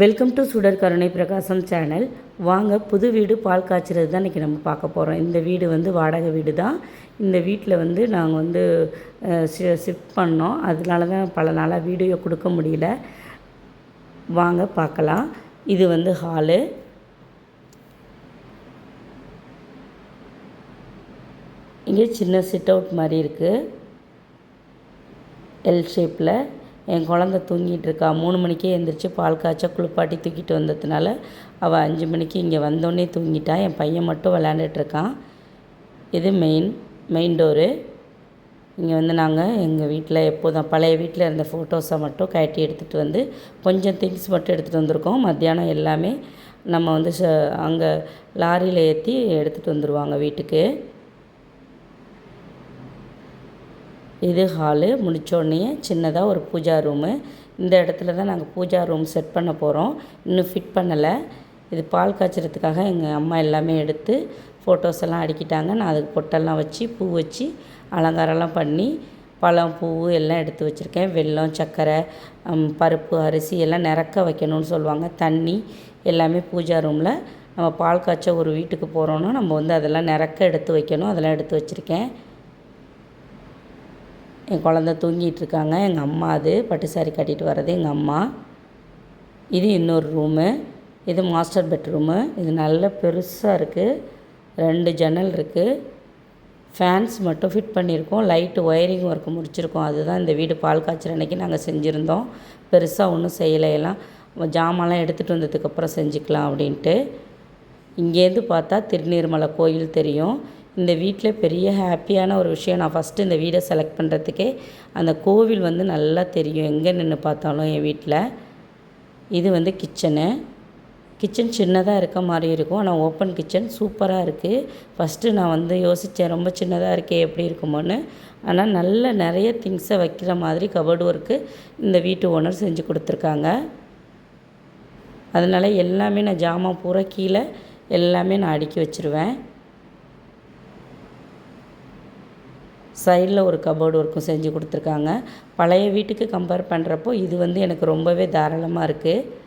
Welcome to சுடர் கருணை பிரகாசம் சேனல் வாங்க புது வீடு பால் காய்ச்சறது தான் இன்றைக்கி நம்ம பார்க்க போகிறோம் இந்த வீடு வந்து வாடகை வீடு தான் இந்த வீட்டில் வந்து நாங்கள் வந்து ஷிஃப்ட் பண்ணோம். அதனால தான் பல நாளாக வீடியோ கொடுக்க முடியல. வாங்க பார்க்கலாம். இது வந்து ஹாலு இங்கே சின்ன சிட் அவுட் மாதிரி இருக்குது எல் ஷேப்பில் என் குழந்த தூங்கிட்டு இருக்கா. மூணு மணிக்கே எழுந்திரிச்சு பால் காய்ச்ச குளிப்பாட்டி தூக்கிட்டு வந்ததுனால அவள் அஞ்சு மணிக்கு இங்கே வந்தோடனே தூங்கிட்டா. என் பையன் மட்டும் விளாண்டுட்டுருக்கான் இது மெயின் மெயின் டோரு இங்கே வந்து நாங்கள் எங்கள் வீட்டில் எப்போதும் பழைய வீட்டில் இருந்த ஃபோட்டோஸை மட்டும் கட்டி எடுத்துகிட்டு வந்து கொஞ்சம் திங்ஸ் மட்டும் எடுத்துகிட்டு வந்திருக்கோம். மத்தியானம் எல்லாமே நம்ம வந்து ச அங்கே லாரியில் ஏற்றி எடுத்துகிட்டு வந்துடுவாங்க வீட்டுக்கு. இது ஹாலு முடித்தோடனே சின்னதாக ஒரு பூஜா ரூமு இந்த இடத்துல தான் நாங்கள் பூஜா ரூம் செட் பண்ண போகிறோம் இன்னும் ஃபிட் பண்ணலை. இது பால் காய்ச்சறதுக்காக எங்கள் அம்மா எல்லாமே எடுத்து ஃபோட்டோஸ் எல்லாம் அடிக்கிட்டாங்க. நான் அதுக்கு பொட்டெல்லாம் வச்சு பூ வச்சு அலங்காரம்லாம் பண்ணி பழம் பூ எல்லாம் எடுத்து வச்சுருக்கேன். வெல்லம் சர்க்கரை பருப்பு அரிசி எல்லாம் நிறக்க வைக்கணும்னு சொல்லுவாங்க. தண்ணி எல்லாமே பூஜா ரூமில் நம்ம பால் காய்ச்ச ஒரு வீட்டுக்கு போகிறோன்னா நம்ம வந்து அதெல்லாம் நிறக்க எடுத்து வைக்கணும். அதெல்லாம் எடுத்து வச்சுருக்கேன். என் குழந்த தூங்கிட்டு இருக்காங்க எங்கள் அம்மா அது பட்டு சாரி கட்டிட்டு வர்றது எங்கள் அம்மா. இது இன்னொரு ரூமு இது மாஸ்டர் பெட்ரூமு இது நல்ல பெருசாக இருக்குது ரெண்டு ஜன்னல் இருக்குது ஃபேன்ஸ் மட்டும் ஃபிட் பண்ணியிருக்கோம். லைட்டு ஒயரிங் ஒர்க்கு முடிச்சிருக்கோம். அதுதான் இந்த வீடு பால் காய்ச்சல் அன்றைக்கி நாங்கள் செஞ்சுருந்தோம். பெருசாக ஒன்றும் செய்யலை எல்லாம். ஜாமான்லாம் எடுத்துகிட்டு வந்ததுக்கப்புறம் செஞ்சுக்கலாம் அப்படின்ட்டு. இங்கேருந்து பார்த்தா திருநீர்மலை கோயில் தெரியும். இந்த வீட்டில் பெரிய ஹாப்பியான ஒரு விஷயம். நான் ஃபஸ்ட்டு இந்த வீடை செலக்ட் பண்ணுறதுக்கே அந்த கோவில் வந்து நல்லா தெரியும். எங்கே நின்று பார்த்தாலும் என் வீட்டில். இது வந்து கிச்சனு கிச்சன் சின்னதாக இருக்க மாதிரி இருக்கும். ஆனால் ஓப்பன் கிச்சன் சூப்பராக இருக்குது ஃபஸ்ட்டு நான் வந்து யோசித்தேன் ரொம்ப சின்னதாக இருக்கே எப்படி இருக்குமோன்னு. ஆனால் நல்ல நிறைய திங்ஸை வைக்கிற மாதிரி கபோர்டு ஒர்க்கு இந்த வீட்டு ஓனர் செஞ்சு கொடுத்துருக்காங்க. அதனால் எல்லாமே நான் ஜாமான் பூரா கீழே எல்லாமே நான் அடுக்கி வச்சுருவேன். சைடில் ஒரு கபோர்டு ஒர்க்கும் செஞ்சு கொடுத்துருக்காங்க. பழைய வீட்டுக்கு கம்பேர் பண்ணுறப்போ இது வந்து எனக்கு ரொம்பவே தாராளமாக இருக்குது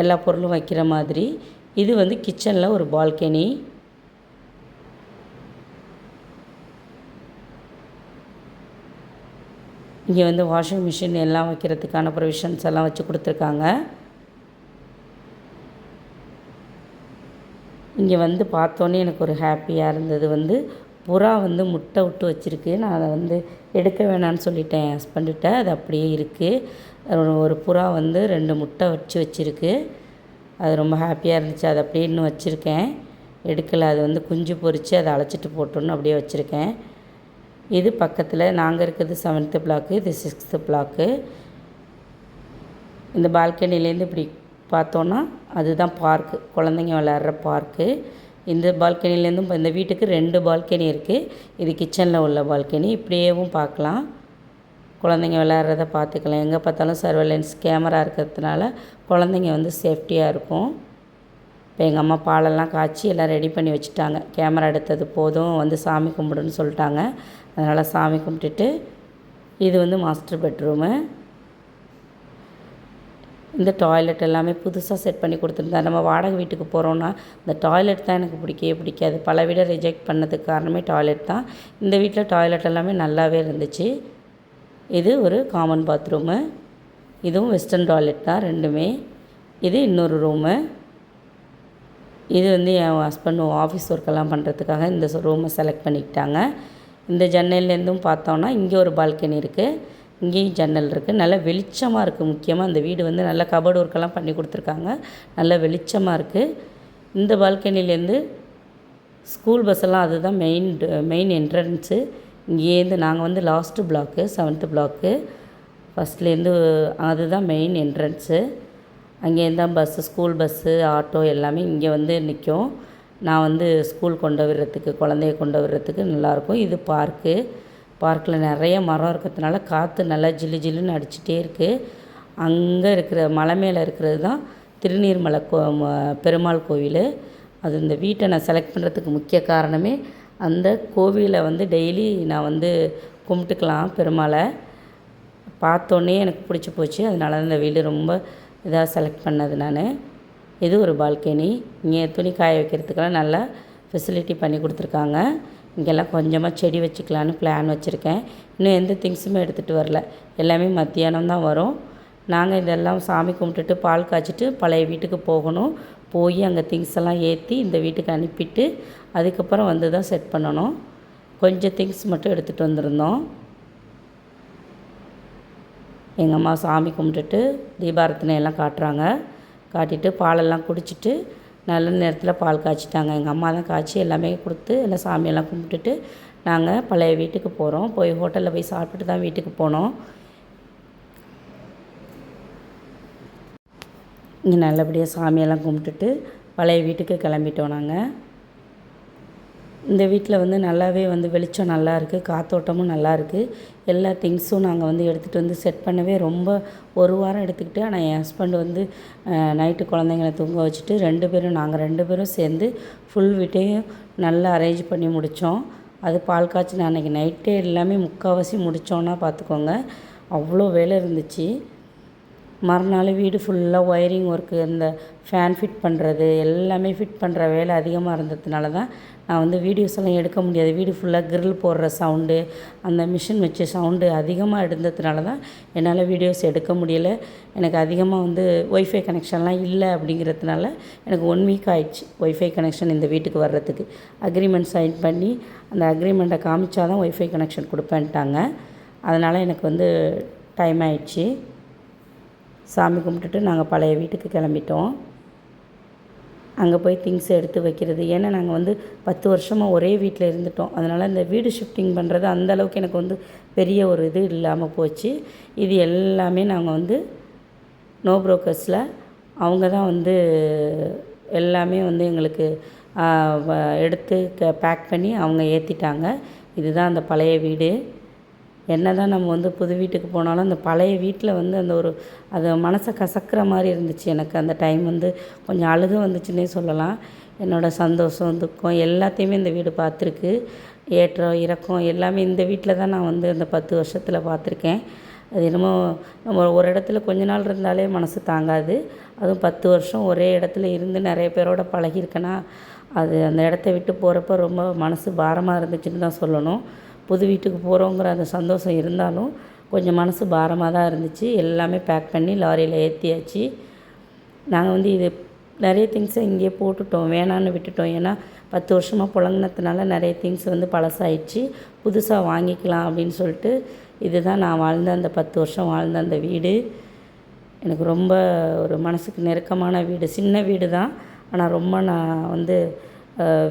எல்லா பொருளும் வைக்கிற மாதிரி. இது வந்து கிச்சனில் ஒரு பால்கனி இங்கே வந்து வாஷிங் மிஷின் எல்லாம் வைக்கிறதுக்கான ப்ரொவிஷன்ஸ் எல்லாம் வச்சு கொடுத்துருக்காங்க. இங்கே வந்து பார்த்தோன்னே எனக்கு ஒரு ஹாப்பியாக இருந்தது. வந்து புறா வந்து முட்டை விட்டு வச்சுருக்கு. நான் அதை வந்து எடுக்க வேணான்னு சொல்லிட்டேன். என் ஹஸ்பண்ட்கிட்ட அது அப்படியே இருக்குது ஒரு புறா வந்து ரெண்டு முட்டை வச்சு வச்சுருக்கு. அது ரொம்ப ஹாப்பியாக இருந்துச்சு. அதை அப்படியே இன்னும் வச்சுருக்கேன். எடுக்கலை. அது வந்து குஞ்சு பொறித்து அதை அழைச்சிட்டு போட்டோன்னு அப்படியே வச்சுருக்கேன். இது பக்கத்தில் நாங்கள் இருக்கிறது செவன்த்து பிளாக்கு இது சிக்ஸ்த்து பிளாக்கு இந்த பால்கனிலேருந்து இப்படி பார்த்தோன்னா அதுதான் பார்க்கு. குழந்தைங்க விளையாடுற பார்க்கு. இந்த பால்கனிலேருந்தும் இப்போ இந்த வீட்டுக்கு ரெண்டு பால்கனி இருக்குது இது கிச்சனில் உள்ள பால்கனி. இப்படியேவும் பார்க்கலாம். குழந்தைங்க விளையாடுறத பார்த்துக்கலாம். எங்கே பார்த்தாலும் சர்வேலன்ஸ் கேமரா இருக்கிறதுனால குழந்தைங்க வந்து சேஃப்டியாக இருக்கும். இப்போ எங்கள் அம்மா பாலெல்லாம் காய்ச்சி எல்லாம் ரெடி பண்ணி வச்சுட்டாங்க. கேமரா எடுத்தது போதும். வந்து சாமி கும்பிடுன்னு சொல்லிட்டாங்க. அதனால் சாமி கும்பிட்டுட்டு இது வந்து மாஸ்டர் பெட்ரூமு. இந்த டாய்லெட் எல்லாமே புதுசாக செட் பண்ணி கொடுத்துருந்தா நம்ம வாடகை வீட்டுக்கு போகிறோன்னா இந்த டாய்லெட் தான் எனக்கு பிடிக்கவே பிடிக்காது. பல வீடை ரிஜெக்ட் பண்ணதுக்கு காரணமே டாய்லெட் தான். இந்த வீட்டில் டாய்லெட் எல்லாமே நல்லாவே இருந்துச்சு. இது ஒரு காமன் பாத்ரூமு இதுவும் வெஸ்டர்ன் டாய்லெட் தான் ரெண்டுமே. இது இன்னொரு ரூமு இது வந்து என் ஹஸ்பண்ட் ஆஃபீஸ் ஒர்க்கெல்லாம் பண்ணுறதுக்காக இந்த ரூமை செலக்ட் பண்ணிக்கிட்டாங்க. இந்த ஜன்னல்லேருந்தும் பார்த்தோன்னா இங்கே ஒரு பால்கனி இருக்குது இங்கேயும் ஜன்னல் இருக்குது நல்லா வெளிச்சமாக இருக்குது முக்கியமாக இந்த வீடு வந்து நல்லா கபோர்டு ஒர்க்கெல்லாம் பண்ணி கொடுத்துருக்காங்க. நல்லா வெளிச்சமாக இருக்குது இந்த பால்கனிலேருந்து ஸ்கூல் பஸ்ஸெல்லாம் அதுதான் மெயின் மெயின் என்ட்ரன்ஸு இங்கேருந்து நாங்கள் வந்து லாஸ்ட்டு பிளாக்கு செவன்த்து பிளாக்கு ஃபஸ்ட்லேருந்து அதுதான் மெயின் என்ட்ரன்ஸு அங்கேருந்து தான் பஸ்ஸு ஸ்கூல் பஸ்ஸு ஆட்டோ எல்லாமே இங்கே வந்து நிற்கும் நான் வந்து ஸ்கூல் கொண்டு வர்றதுக்கு குழந்தைய கொண்டு வர்றதுக்கு நல்லாயிருக்கும் இது பார்க்கு பார்க்கில் நிறைய மரம் இருக்கிறதுனால காற்று நல்லா ஜில்லு ஜில்லுன்னு அடிச்சுட்டே இருக்குது அங்கே இருக்கிற மலை மேலே இருக்கிறது தான் திருநீர்மலை கோ பெருமாள் கோவில். அது இந்த வீட்டை நான் செலக்ட் பண்ணுறதுக்கு முக்கிய காரணமே அந்த கோவிலை வந்து டெய்லி நான் வந்து கும்பிட்டுக்கலாம் பெருமாளை. பார்த்தோன்னே எனக்கு பிடிச்சி போச்சு. அதனால தான் இந்த வீடு ரொம்ப இதாக செலக்ட் பண்ணது நான். இது ஒரு பால்கனி இங்கே துணி காய வைக்கிறதுக்கெல்லாம் நல்லா ஃபெசிலிட்டி பண்ணி கொடுத்துருக்காங்க. இங்கெல்லாம் கொஞ்சமாக செடி வச்சுக்கலான்னு பிளான் வச்சுருக்கேன். இன்னும் எந்த திங்ஸுமே எடுத்துகிட்டு வரல. எல்லாமே மத்தியானம் தான் வரும். நாங்கள் இதெல்லாம் சாமி கும்பிட்டுட்டு பால் காய்ச்சிட்டு பழைய வீட்டுக்கு போகணும். போய் அங்கே திங்ஸ் எல்லாம் ஏற்றி இந்த வீட்டுக்கு அனுப்பிட்டு அதுக்கப்புறம் வந்து தான் செட் பண்ணணும். கொஞ்சம் திங்ஸ் மட்டும் எடுத்துகிட்டு வந்திருந்தோம். எங்கள் அம்மா சாமி கும்பிட்டுட்டு தீபாரத்தனை எல்லாம் காட்டுறாங்க. காட்டிட்டு பாலெல்லாம் குடிச்சிட்டு நல்ல நேரத்தில் பால் காய்ச்சிட்டாங்க. எங்கள் அம்மா தான் காய்ச்சி எல்லாமே கொடுத்து எல்லாம் சாமியெல்லாம் கும்பிட்டுட்டு நாங்கள் பழைய வீட்டுக்கு போகிறோம் போய் ஹோட்டலில் போய் சாப்பிட்டுட்டு தான் வீட்டுக்கு போனோம். இங்கே நல்லபடியாக சாமியெல்லாம் கும்பிட்டுட்டு பழைய வீட்டுக்கு கிளம்பிட்டோம் நாங்கள் இந்த வீட்டில் வந்து நல்லாவே வந்து வெளிச்சம் நல்லா இருக்குது காத்தோட்டமும் நல்லா இருக்குது எல்லா திங்ஸும் நாங்கள் வந்து எடுத்துகிட்டு வந்து செட் பண்ணவே ரொம்ப ஒரு வாரம் எடுத்துக்கிட்டு ஆனால் என் ஹஸ்பண்ட் வந்து நைட்டு குழந்தைங்கள தூங்க வச்சுட்டு ரெண்டு பேரும் நாங்கள் ரெண்டு பேரும் சேர்ந்து ஃபுல் வீட்டையும் நல்லா அரேஞ்ச் பண்ணி முடித்தோம் அது பால் காய்ச்சி அன்றைக்கி நைட்டே எல்லாமே முக்கால்வாசி முடித்தோன்னா பார்த்துக்கோங்க அவ்வளோ வேலை இருந்துச்சு. மறுநாள் வீடு ஃபுல்லாக ஒயரிங் ஒர்க்கு இந்த ஃபேன் ஃபிட் பண்ணுறது எல்லாமே ஃபிட் பண்ணுற வேலை அதிகமாக இருந்ததுனால தான் நான் வந்து வீடியோஸ் எல்லாம் எடுக்க முடியாது. வீடு ஃபுல்லாக கிரில் போடுற சவுண்டு அந்த மிஷின் வச்ச சவுண்டு அதிகமாக இருந்ததுனால தான் என்னால் வீடியோஸ் எடுக்க முடியல. எனக்கு அதிகமாக வந்து ஒய்ஃபை கனெக்ஷன்லாம் இல்லை அப்படிங்கிறதுனால எனக்கு ஒன் வீக் ஆயிடுச்சு ஒய்ஃபை கனெக்ஷன் இந்த வீட்டுக்கு வர்றதுக்கு. அக்ரிமெண்ட் சைன் பண்ணி அந்த அக்ரிமெண்ட்டை காமிச்சாதான் ஒய்ஃபை கனெக்ஷன் கொடுப்பேன்ட்டாங்க. அதனால் எனக்கு வந்து டைம் ஆயிடுச்சு. சாமி கும்பிட்டுட்டு நாங்கள் பழைய வீட்டுக்கு கிளம்பிட்டோம். அங்கே போய் திங்ஸ் எடுத்து வைக்கிறது. ஏன்னா நாங்கள் வந்து பத்து வருஷமாக ஒரே வீட்டில் இருந்துட்டோம். அதனால் இந்த வீடு ஷிஃப்டிங் பண்ணுறது அந்த அளவுக்கு எனக்கு வந்து பெரிய ஒரு இது இல்லாமல் போச்சு. இது எல்லாமே நாங்கள் வந்து நோ புரோக்கர்ஸில் அவங்க தான் வந்து எல்லாமே வந்து எங்களுக்கு எடுத்து க பேக் பண்ணி அவங்க ஏற்றிட்டாங்க இதுதான் அந்த பழைய வீடு. என்ன தான் நம்ம வந்து புது வீட்டுக்கு போனாலும் அந்த பழைய வீட்டில் வந்து அந்த ஒரு அது மனசை கசக்கிற மாதிரி இருந்துச்சு எனக்கு அந்த டைம் வந்து. கொஞ்சம் அழுக வந்துச்சுன்னே சொல்லலாம். என்னோடய சந்தோஷம் துக்கம் எல்லாத்தையுமே இந்த வீடு பார்த்துருக்கு. ஏற்றம் இறக்கம் எல்லாமே இந்த வீட்டில் தான் நான் வந்து அந்த பத்து வருஷத்தில் பார்த்துருக்கேன். அது என்னமோ நம்ம ஒரு இடத்துல கொஞ்ச நாள் இருந்தாலே மனசு தாங்காது. அதுவும் பத்து வருஷம் ஒரே இடத்துல இருந்து நிறைய பேரோட பழகியிருக்கேன்னா அது அந்த இடத்த விட்டு போகிறப்ப ரொம்ப மனசு பாரமாக இருந்துச்சுன்னு தான் சொல்லணும். புது வீட்டுக்கு போகிறோங்கிற அந்த சந்தோஷம் இருந்தாலும் கொஞ்சம் மனசு பாரமாக தான் இருந்துச்சு. எல்லாமே பேக் பண்ணி லாரியில் ஏற்றியாச்சு நாங்கள் வந்து இது நிறைய திங்ஸை இங்கேயே போட்டுட்டோம். வேணான்னு விட்டுட்டோம். ஏன்னா பத்து வருஷமாக புழங்கினதுனால நிறைய திங்ஸ் வந்து பழசாயிடுச்சு. புதுசாக வாங்கிக்கலாம் அப்படின்னு சொல்லிட்டு இதுதான் நான் வாழ்ந்த அந்த பத்து வருஷம் வாழ்ந்த அந்த வீடு. எனக்கு ரொம்ப ஒரு மனசுக்கு நெருக்கமான வீடு. சின்ன வீடு தான் ஆனால் ரொம்ப நான் வந்து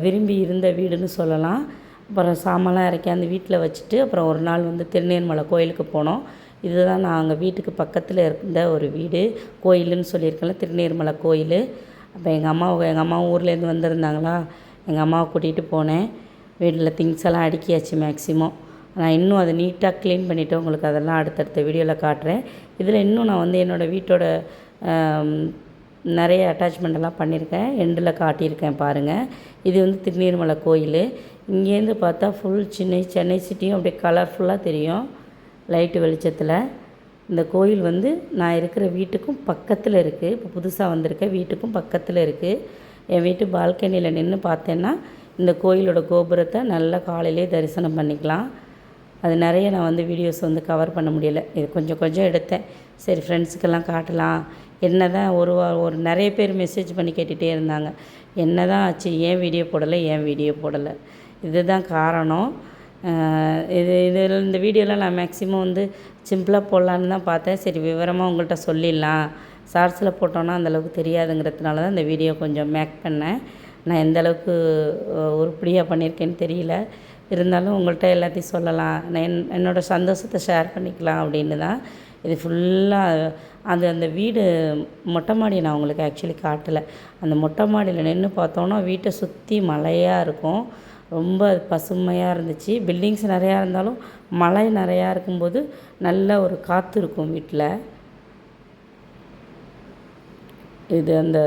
விரும்பி இருந்த வீடுன்னு சொல்லலாம். அப்புறம் சாமான்லாம் இறக்கி அந்த வீட்டில் வச்சுட்டு அப்புறம் ஒரு நாள் வந்து திருநேர்மலை கோயிலுக்கு போனோம். இதுதான் நாங்கள் வீட்டுக்கு பக்கத்தில் இருந்த ஒரு வீடு. கோயிலுன்னு சொல்லியிருக்கேன்ல திருநேர்மலை கோயில். அப்போ எங்கள் அம்மா எங்கள் அம்மா ஊர்லேருந்து வந்திருந்தாங்களா? எங்கள் அம்மாவை கூட்டிகிட்டு போனேன். வீட்டில் திங்ஸ் எல்லாம் அடுக்கியாச்சு மேக்ஸிமம் நான் இன்னும் அதை நீட்டாக க்ளீன் பண்ணிவிட்டு உங்களுக்கு அதெல்லாம் அடுத்தடுத்த வீடியோவில் காட்டுறேன். இதில் இன்னும் நான் வந்து என்னோடய வீட்டோட நிறைய அட்டாச்மெண்ட்டெல்லாம் பண்ணியிருக்கேன். எண்டில் காட்டியிருக்கேன் பாருங்கள் இது வந்து திருநீர்மலை கோயில். இங்கேருந்து பார்த்தா ஃபுல் சென்னை சென்னை சிட்டியும் அப்படியே கலர்ஃபுல்லாக தெரியும். லைட்டு வெளிச்சத்தில். இந்த கோயில் வந்து நான் இருக்கிற வீட்டுக்கும் பக்கத்தில் இருக்குது இப்போ புதுசாக வந்திருக்க வீட்டுக்கும் பக்கத்தில் இருக்குது என் வீட்டு பால்கனியில் நின்று பார்த்தேன்னா இந்த கோயிலோட கோபுரத்தை நல்லா காலையிலே தரிசனம் பண்ணிக்கலாம். அது நிறைய நான் வந்து வீடியோஸ் வந்து கவர் பண்ண முடியலை. இது கொஞ்சம் கொஞ்சம் எடுத்தேன். சரி ஃப்ரெண்ட்ஸுக்கெல்லாம் காட்டலாம். என்ன தான் ஒரு வா- ஒரு நிறைய பேர் மெசேஜ் பண்ணி கேட்டுகிட்டே இருந்தாங்க. என்ன தான் ஆச்சு? ஏன் வீடியோ போடலை? ஏன் வீடியோ போடலை? இதுதான் காரணம். இது இதில் இந்த வீடியோலாம் நான் மேக்ஸிமம் வந்து சிம்பிளாக போடலான்னு தான் பார்த்தேன். சரி விவரமாக உங்கள்கிட்ட சொல்லிடலாம். ஷார்ட்ஸில் போட்டோன்னா அந்தளவுக்கு தெரியாதுங்கிறதுனால தான் இந்த வீடியோ கொஞ்சம் மேக் பண்ணேன். நான் எந்த அளவுக்கு உருப்படியாக பண்ணியிருக்கேன்னு தெரியல. இருந்தாலும் உங்கள்கிட்ட எல்லாத்தையும் சொல்லலாம். நான் என் என்னோடய சந்தோஷத்தை ஷேர் பண்ணிக்கலாம் அப்படின்னு தான். இது ஃபுல்லாக அது அந்த வீடு மொட்டை மாடி நான் உங்களுக்கு ஆக்சுவலி காட்டலை. அந்த மொட்டை மாடியில் நின்று பார்த்தோன்னா வீட்டை சுற்றி மலையாக இருக்கும். ரொம்ப பசுமையாக இருந்துச்சு. பில்டிங்ஸ் நிறையா இருந்தாலும் மலை நிறையா இருக்கும்போது நல்ல ஒரு காற்று இருக்கும் வீட்டில் இது அந்த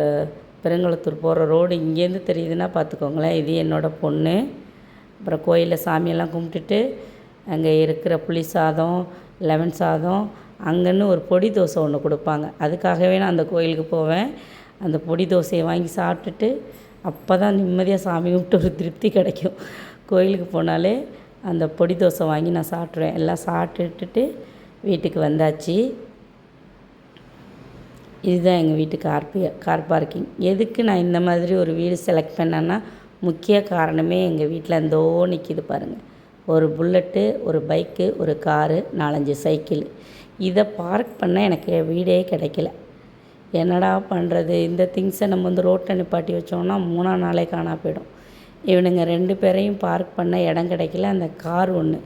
பெருங்குளத்தூர் போகிற ரோடு இங்கேருந்து தெரியுதுன்னா பார்த்துக்கோங்களேன். இது என்னோடய பொண்ணு. அப்புறம் கோயிலில் சாமியெல்லாம் கும்பிட்டுட்டு அங்கே இருக்கிற புளி சாதம் லெமன் சாதம் அங்கேன்னு ஒரு பொடி தோசை ஒன்று கொடுப்பாங்க. அதுக்காகவே நான் அந்த கோயிலுக்கு போவேன். அந்த பொடி தோசையை வாங்கி சாப்பிட்டுட்டு அப்போ தான் நிம்மதியாக சாமி கும்பிட்டு ஒரு திருப்தி கிடைக்கும். கோயிலுக்கு போனாலே அந்த பொடி தோசை வாங்கி நான் சாப்பிட்ருவேன். எல்லாம் சாப்பிட்டுட்டு வீட்டுக்கு வந்தாச்சு. இதுதான் எங்கள் வீட்டு கார் கார் பார்க்கிங். எதுக்கு நான் இந்த மாதிரி ஒரு வீடு செலக்ட் பண்ணேன்னா முக்கிய காரணமே எங்கள் வீட்டில் இந்தோ நிற்கிது பாருங்கள் ஒரு புல்லட்டு ஒரு பைக்கு ஒரு காரு நாலஞ்சு சைக்கிள். இதை பார்க் பண்ண எனக்கு வீடே கிடைக்கல. என்னடா பண்ணுறது இந்த திங்ஸை நம்ம வந்து ரோட்டில் நிப்பாட்டி வச்சோம்னா மூணா நாளே காணா போயிடும். இவனுங்க ரெண்டு பேரையும் பார்க் பண்ண இடம் கிடைக்கல. அந்த கார் ஒன்று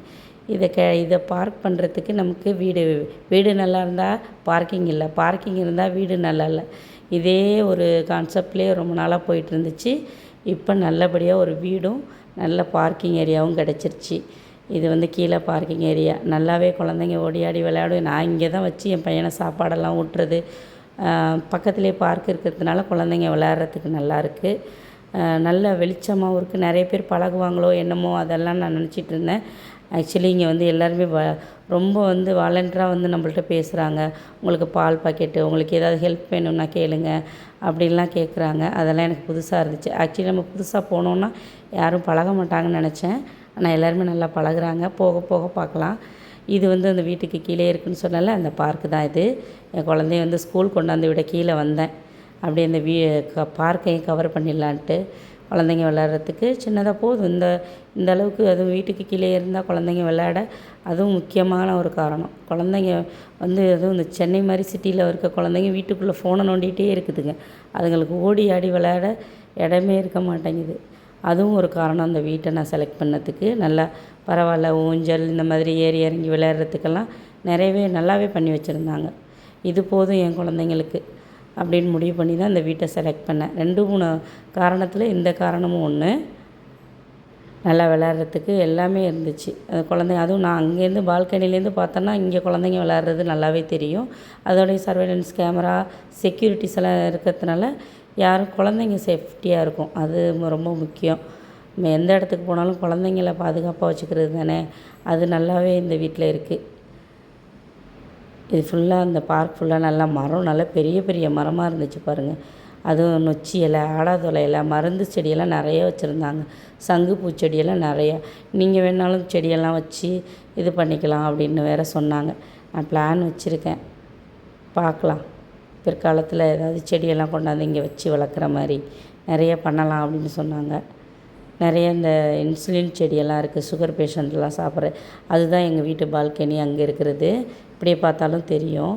இதை க இதை பார்க் பண்ணுறதுக்கு நமக்கு வீடு வீடு நல்லா இருந்தால் பார்க்கிங் இல்லை. பார்க்கிங் இருந்தால் வீடு நல்லா இல்லை. இதே ஒரு கான்செப்ட்லேயே ரொம்ப நாளாக போயிட்டு இருந்துச்சு. இப்போ நல்லபடியாக ஒரு வீடும் நல்ல பார்க்கிங் ஏரியாவும் கிடச்சிருச்சு. இது வந்து கீழே பார்க்கிங் ஏரியா. நல்லாவே குழந்தைங்க ஓடியாடி விளையாடும். நான் இங்கே தான் வச்சு என் பையனை சாப்பாடெல்லாம் ஊட்டுறது. பக்கத்துலேயே பார்க் இருக்கிறதுனால குழந்தைங்க விளையாடுறதுக்கு நல்லா இருக்குது நல்ல வெளிச்சமாகவும் இருக்குது நிறைய பேர் பழகுவாங்களோ என்னமோ அதெல்லாம் நான் நினச்சிட்டு இருந்தேன். ஆக்சுவலி இங்கே வந்து எல்லாருமே வ ரொம்ப வந்து வாலண்டராக வந்து நம்மள்ட்ட பேசுகிறாங்க உங்களுக்கு பால் பாக்கெட்டு உங்களுக்கு ஏதாவது ஹெல்ப் வேணும்னா கேளுங்க அப்படின்லாம் கேட்குறாங்க அதெல்லாம் எனக்கு புதுசாக இருந்துச்சு. ஆக்சுவலி நம்ம புதுசாக போனோன்னா யாரும் பழக மாட்டாங்கன்னு நினச்சேன். ஆனால் எல்லாருமே நல்லா பழகுறாங்க. போக போக பார்க்கலாம் இது வந்து அந்த வீட்டுக்கு கீழே இருக்குன்னு சொன்னால அந்த பார்க்கு தான் இது. என் குழந்தைய வந்து ஸ்கூல் கொண்டாந்து விட கீழே வந்தேன். அப்படியே அந்த வீ க பார்க்கையும் கவர் பண்ணிடலான்ட்டு. குழந்தைங்க விளையாடுறதுக்கு சின்னதாக போதும். இந்த இந்த அளவுக்கு அதுவும் வீட்டுக்கு கீழே இருந்தால் குழந்தைங்க விளையாட அதுவும் முக்கியமான ஒரு காரணம். குழந்தைங்க வந்து அதுவும் இந்த சென்னை மாதிரி சிட்டியில் இருக்க குழந்தைங்க வீட்டுக்குள்ளே ஃபோனை நோண்டிகிட்டே இருக்குதுங்க. அதுங்களுக்கு ஓடி ஆடி விளையாட இடமே இருக்க மாட்டேங்குது. அதுவும் ஒரு காரணம். அந்த வீட்டை நான் செலக்ட் பண்ணதுக்கு நல்லா பரவாயில்ல ஊஞ்சல் இந்த மாதிரி ஏறி இறங்கி விளையாடுறதுக்கெல்லாம் நிறையவே நல்லாவே பண்ணி வச்சுருந்தாங்க. இது போதும் என் குழந்தைங்களுக்கு. அப்படின்னு முடிவு பண்ணி தான் இந்த வீட்டை செலக்ட் பண்ணேன். ரெண்டு மூணு காரணத்தில் இந்த காரணமும் ஒன்று நல்லா விளையாடுறதுக்கு எல்லாமே இருந்துச்சு. அந்த குழந்தைங்க அதுவும் நான் அங்கேருந்து பால்கனிலேருந்து பார்த்தோன்னா இங்கே குழந்தைங்க விளையாடுறது நல்லாவே தெரியும். அதோடைய சர்வேலன்ஸ் கேமரா செக்யூரிட்டிஸ் எல்லாம் இருக்கிறதுனால யாரும் குழந்தைங்க சேஃப்டியாக இருக்கும். அது ரொம்ப முக்கியம். நம்ம எந்த இடத்துக்கு போனாலும் குழந்தைங்கள பாதுகாப்பாக வச்சுக்கிறது தானே. அது நல்லாவே இந்த வீட்டில் இருக்குது இது ஃபுல்லாக அந்த பார்க் ஃபுல்லாக நல்லா மரம் நல்லா பெரிய பெரிய மரமாக இருந்துச்சு பாருங்கள் அதுவும் நொச்சி இலை ஆடாதொலை இலை மருந்து செடியெல்லாம் நிறைய வச்சுருந்தாங்க. சங்குப்பூ செடியெல்லாம் நிறையா. நீங்கள் வேணாலும் செடியெல்லாம் வச்சு இது பண்ணிக்கலாம் அப்படின்னு வேறு சொன்னாங்க. நான் பிளான் வச்சுருக்கேன். பார்க்கலாம். பிற்காலத்தில் ஏதாவது செடியெல்லாம் கொண்டாந்து இங்கே வச்சு வளர்க்குற மாதிரி நிறைய பண்ணலாம் அப்படின்னு சொன்னாங்க. நிறைய இந்த இன்சுலின் செடியெல்லாம் இருக்குது சுகர் பேஷண்ட்லாம் சாப்பிட்ற அதுதான் எங்கள் வீட்டு பால்கனி அங்கே இருக்கிறது. இப்படியே பார்த்தாலும் தெரியும்.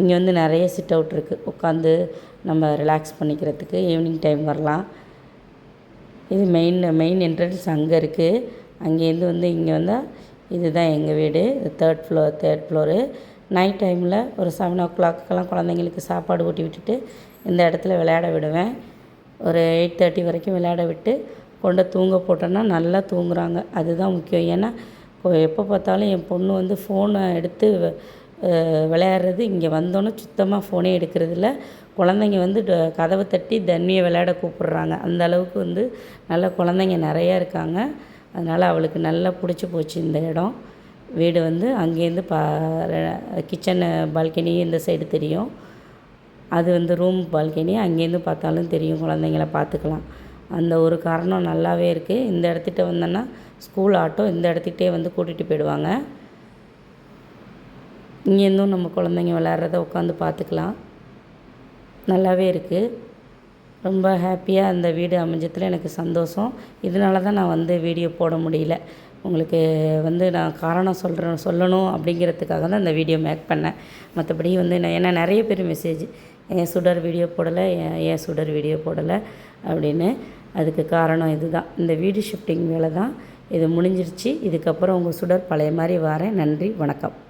இங்கே வந்து நிறைய சிட் அவுட் இருக்குது உட்காந்து நம்ம ரிலாக்ஸ் பண்ணிக்கிறதுக்கு ஈவினிங் டைம் வரலாம். இது மெயின் மெயின் என்ட்ரன்ஸ் அங்கே இருக்குது அங்கேருந்து வந்து இங்கே வந்தால் இதுதான் எங்கள் வீடு. Third floor third floor night டைமில் ஒரு செவன் ஓ கிளாக்கெல்லாம் குழந்தைங்களுக்கு சாப்பாடு ஊட்டி விட்டுட்டு இந்த இடத்துல விளையாட விடுவேன். ஒரு எயிட் தேர்ட்டி வரைக்கும் விளையாட விட்டு கொண்டு தூங்க போட்டோன்னா நல்லா தூங்குறாங்க. அதுதான் முக்கியம். ஏன்னா எப்போ பார்த்தாலும் என் பொண்ணு வந்து ஃபோனை எடுத்து விளையாடுறது. இங்கே வந்தோன்னே சுத்தமாக ஃபோனே எடுக்கிறதில்ல. குழந்தைங்க வந்து கதவை தட்டி தண்ணியை விளையாட கூப்பிட்றாங்க. அந்த அளவுக்கு வந்து நல்ல குழந்தைங்க நிறையா இருக்காங்க. அதனால் அவளுக்கு நல்லா பிடிச்சி போச்சு இந்த இடம். வீடு வந்து அங்கேருந்து பா கிச்சனு பால்கனி இந்த சைடு தெரியும். அது வந்து ரூம் பால்கனி அங்கேருந்து பார்த்தாலும் தெரியும் குழந்தைங்கள பார்த்துக்கலாம். அந்த ஒரு காரணம் நல்லாவே இருக்குது இந்த இடத்துட்ட வந்தோன்னா ஸ்கூல் ஆட்டோ இந்த இடத்துக்கிட்டே வந்து கூட்டிகிட்டு போயிடுவாங்க. இங்கேருந்தும் நம்ம குழந்தைங்க விளையாடுறத உட்காந்து பார்த்துக்கலாம். நல்லாவே இருக்குது ரொம்ப ஹாப்பியாக அந்த வீடு அமைஞ்சதில் எனக்கு சந்தோஷம். இதனால தான் நான் வந்து வீடியோ போட முடியல. உங்களுக்கு வந்து நான் காரணம் சொல்கிறேன் சொல்லணும் அப்படிங்கிறதுக்காக தான் இந்த வீடியோ மேக் பண்ணேன். மற்றபடி வந்து நான் ஏன்னா நிறைய பேர் மெசேஜ் ஏன் சுடர் வீடியோ போடலை? ஏன் ஏன் சுடர் வீடியோ போடலை? அப்படின்னு. அதுக்கு காரணம் இது தான் இந்த வீடு ஷிஃப்டிங் வேலை தான் இது முடிஞ்சிருச்சு. இதுக்கப்புறம் உங்கள் சுடர் பழைய மாதிரி வரேன். நன்றி. வணக்கம்.